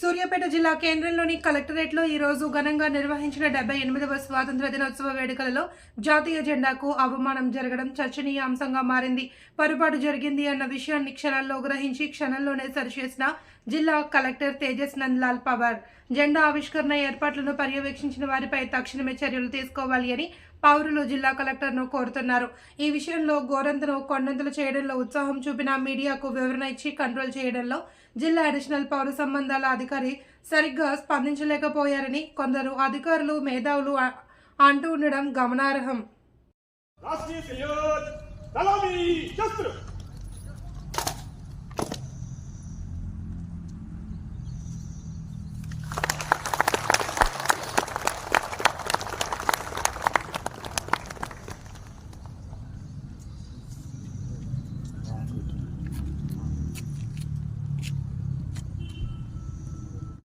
సూర్యాపేట జిల్లా కేంద్రంలోని కలెక్టరేట్లో ఈ రోజు ఘనంగా నిర్వహించిన డెబ్బై ఎనిమిదవ స్వాతంత్ర దినోత్సవ వేడుకలలో జాతీయ జెండాకు అవమానం జరగడం చర్చనీయాంశంగా మారింది. పొరపాటు జరిగింది అన్న విషయాన్ని క్షణాల్లో గ్రహించి క్షణంలోనే సరిచేసిన జిల్లా కలెక్టర్ తేజస్ నందలాల్ పవార్. జెండా ఆవిష్కరణ ఏర్పాట్లను పర్యవేక్షించిన వారిపై తక్షణమే చర్యలు తీసుకోవాలి అని పౌరులు జిల్లా కలెక్టర్ను కోరుతున్నారు. ఈ విషయంలో గోరంతను కొండంతలు చేయడంలో ఉత్సాహం చూపిన మీడియాకు వివరణ ఇచ్చి కంట్రోల్ చేయడంలో జిల్లా అడిషనల్ పౌర సంబంధాల అధికారి సరిగ్గా స్పందించలేకపోయారని కొందరు అధికారులు మేధావులు అంటూ ఉండడం గమనార్హం.